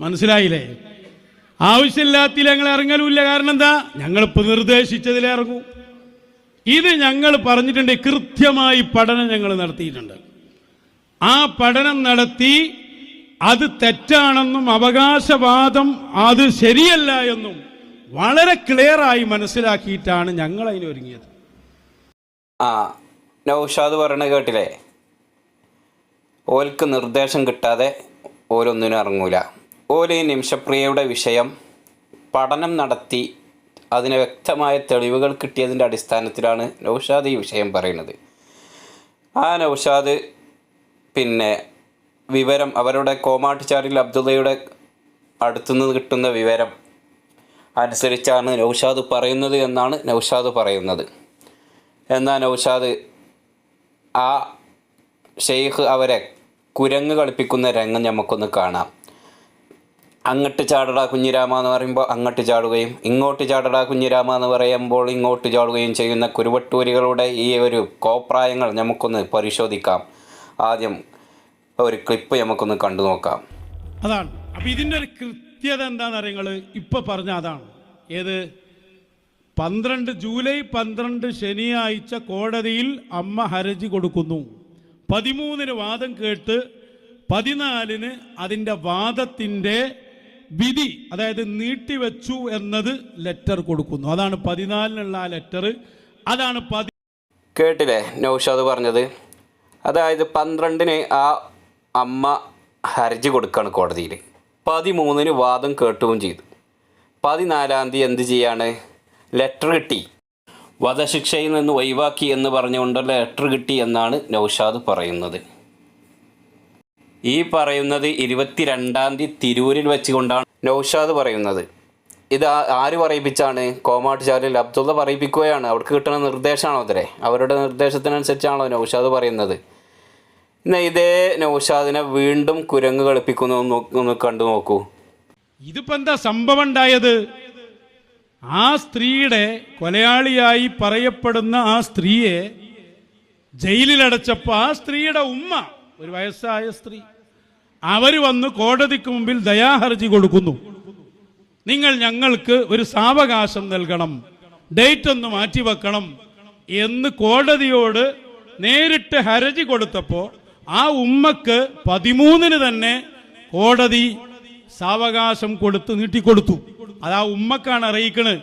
മനസ്സിലായില്ലേ? ആവശ്യമില്ലാത്തിൽ ഞങ്ങൾ ഇറങ്ങലുമില്ല. കാരണം എന്താ? ഞങ്ങളിപ്പോൾ നിർദ്ദേശിച്ചതിൽ ഇറങ്ങും ഇത് ഞങ്ങൾ പറഞ്ഞിട്ടുണ്ട് കൃത്യമായി പഠനം ഞങ്ങൾ നടത്തിയിട്ടുണ്ട്. ആ പഠനം നടത്തി അത് തെറ്റാണെന്നും അവകാശവാദം അത് ശരിയല്ല എന്നും വളരെ ക്ലിയറായി മനസ്സിലാക്കിയിട്ടാണ് ഞങ്ങൾ അതിന് ഒരുങ്ങിയത്. ആ നൗഷാദ് പറയണ കേട്ടില്ലേ? ഓൽക്ക് നിർദ്ദേശം കിട്ടാതെ ഓരൊന്നിനും ഇറങ്ങൂല. ഈ നിമിഷപ്രിയയുടെ വിഷയം പഠനം നടത്തി അതിന് വ്യക്തമായ തെളിവുകൾ കിട്ടിയതിന്റെ അടിസ്ഥാനത്തിലാണ് നൗഷാദ് ഈ വിഷയം പറയുന്നത്. ആ നൗഷാദ് പിന്നെ വിവരം അവരുടെ കോമാട്ടിച്ചാറിൽ അബ്ദുള്ളയുടെ അടുത്തുനിന്ന് കിട്ടുന്ന വിവരം അനുസരിച്ചാണ് നൗഷാദ് പറയുന്നത് എന്നാണ് നൗഷാദ് പറയുന്നത്. എന്നാൽ നൗഷാദ് ആ ഷെയ്ഖ് അവരെ കുരങ്ങ് കളിപ്പിക്കുന്ന രംഗം നമുക്കൊന്ന് കാണാം. അങ്ങോട്ട് ചാടടാ കുഞ്ഞിരാമ എന്ന് പറയുമ്പോൾ അങ്ങട്ട് ചാടുകയും ഇങ്ങോട്ട് ചാടടാ കുഞ്ഞിരാമ എന്ന് പറയുമ്പോൾ ഇങ്ങോട്ട് ചാടുകയും ചെയ്യുന്ന കുരുവട്ടൂരികളുടെ ഈ ഒരു കോപ്രായങ്ങൾ നമുക്കൊന്ന് പരിശോധിക്കാം. ആദ്യം ഒരു ക്ലിപ്പ് നമുക്കൊന്ന് കണ്ടു നോക്കാം. അതാണ്. അപ്പം ഇതിന്റെ ഒരു കൃത്യത എന്താണെന്ന് അറിയങ്ങൾ ഇപ്പൊ പറഞ്ഞ അതാണ്. ഏത്? പന്ത്രണ്ട് ജൂലൈ പന്ത്രണ്ട് ശനിയാഴ്ച കോടതിയിൽ അമ്മ ഹർജി കൊടുക്കുന്നു. പതിമൂന്നിന് വാദം കേട്ട് പതിനാലിന് അതിന്റെ വാദത്തിന്റെ വിധി അതായത് നീട്ടിവെച്ചു എന്നത് ലെറ്റർ കൊടുക്കുന്നു. അതാണ് പതിനാലിനുള്ള ആ ലെറ്റർ അതാണ് പതി കേട്ടില്ലേ നൗഷാദ് പറഞ്ഞത്? അതായത് പന്ത്രണ്ടിന് ആ അമ്മ ഹർജി കൊടുക്കുകയാണ് കോടതിയിൽ പതിമൂന്നിന് വാദം കേട്ടുകയും ചെയ്തു. പതിനാലാം തീയതി എന്ത് ചെയ്യാണ്? ലെറ്റർ കിട്ടി. വധശിക്ഷയിൽ നിന്ന് ഒഴിവാക്കി എന്ന് പറഞ്ഞുകൊണ്ട് ലെറ്റർ കിട്ടി എന്നാണ് നൗഷാദ് പറയുന്നത്. ഈ പറയുന്നത് ഇരുപത്തിരണ്ടാം തീയതി തിരൂരിൽ വെച്ചുകൊണ്ടാണ് നൗഷാദ് പറയുന്നത്. ഇത് ആര് പറയിപ്പിച്ചാണ്? കോമാട്ടുചാലിൽ അബ്ദുള്ള പറയിപ്പിക്കുകയാണ്. അവർക്ക് കിട്ടുന്ന നിർദ്ദേശമാണോ അത്രേ അവരുടെ നിർദ്ദേശത്തിനനുസരിച്ചാണോ നൗഷാദ് പറയുന്നത്? എന്നാൽ ഇതേ നൗഷാദിനെ വീണ്ടും കുരങ്ങ് കളിപ്പിക്കുന്നു ഒന്ന് കണ്ടു നോക്കൂ. ഇതിപ്പോ എന്താ സംഭവം ഉണ്ടായത്? ആ സ്ത്രീയുടെ കൊലയാളിയായി പറയപ്പെടുന്ന ആ സ്ത്രീയെ ജയിലിലടച്ചപ്പോൾ ആ സ്ത്രീയുടെ ഉമ്മ ഒരു വയസ്സായ സ്ത്രീ അവർ വന്ന് കോടതിക്ക് മുമ്പിൽ ദയാഹർജി കൊടുക്കുന്നു. നിങ്ങൾ ഞങ്ങൾക്ക് ഒരു സാവകാശം നൽകണം. ഡേറ്റ് ഒന്ന് മാറ്റിവെക്കണം എന്ന് കോടതിയോട് നേരിട്ട് ഹർജി കൊടുത്തപ്പോൾ ആ ഉമ്മക്ക് പതിമൂന്നിന് തന്നെ കോടതി സാവകാശം കൊടുത്ത് നീട്ടിക്കൊടുത്തു. അത് ആ ഉമ്മക്കാണ് അറിയിക്കണത്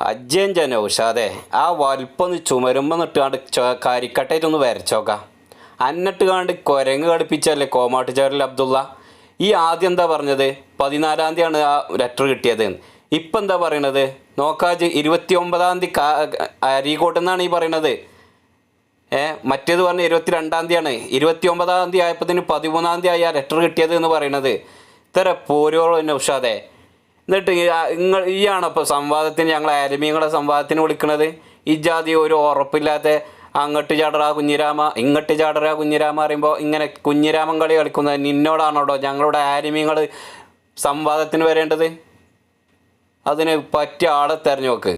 അജ്ജൻ നൗഷാദെ ആ വലിപ്പൊന്ന് ചുമരുമ്പോ നിട്ടാണ്ട് കരിക്കട്ടയിലൊന്ന് വരച്ചോക്കാം. അന്നിട്ട് കാണ്ട് കുരങ്ങ് കടുപ്പിച്ചല്ലേ കോമാട്ടുചാറിൽ അബ്ദുള്ള? ഈ ആദ്യം എന്താ പറഞ്ഞത്? പതിനാലാം തീയതിയാണ് ആ ലെറ്റർ കിട്ടിയത്. ഇപ്പം എന്താ പറയണത്? നോക്കാജ് ഇരുപത്തി ഒമ്പതാം തീയതി അരീക്കോട്ട് എന്നാണ് ഈ പറയണത്. ഏ മറ്റേത് പറഞ്ഞ ഇരുപത്തി രണ്ടാം തീയതിയാണ്. ഇരുപത്തി ഒമ്പതാം തീയതി ആയപ്പത്തിന് പതിമൂന്നാം തീയതി ആയി ആ ലെറ്റർ കിട്ടിയത് എന്ന് പറയണത്. ഇത്ര പോരോളം തന്നെ ഉഷാദെ. എന്നിട്ട് നിങ്ങൾ ഈയാണോ ഇപ്പോൾ സംവാദത്തിന് ഞങ്ങൾ ആരമീങ്ങളെ സംവാദത്തിന് വിളിക്കണത്? ഈ ജാതി ഒരു ഉറപ്പില്ലാത്ത അങ്ങോട്ട് ചാടറാ കുഞ്ഞിരാമ ഇങ്ങട്ട് ചാടറാ കുഞ്ഞിരാമ പറയുമ്പോൾ ഇങ്ങനെ കുഞ്ഞിരാമൻ കളി കളിക്കുന്നത് നിന്നോടാണോടോ? ഞങ്ങളുടെ ആരിമീങ്ങൾ സംവാദത്തിന് വരേണ്ടത്? അതിന് പറ്റിയ ആളെ തെരഞ്ഞു നോക്ക്.